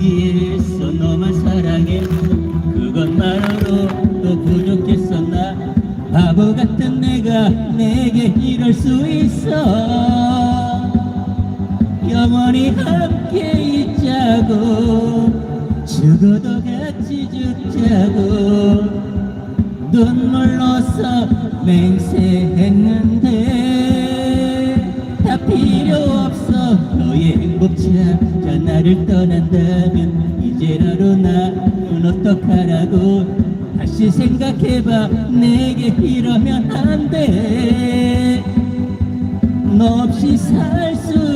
보기에서 너만 사랑해. 그것만으로 또 부족했었나? 바보 같은 내가 내게 이럴 수 있어. 영원히 함께 있자고 죽어도 가 이 죽자고 눈물로써 맹세했는데 다 필요 없어. 너의 행복 찾아 나를 떠난다면 이제라도 나는 어떡하라고. 다시 생각해봐. 내게 이러면 안돼. 너 없이 살 수가 없어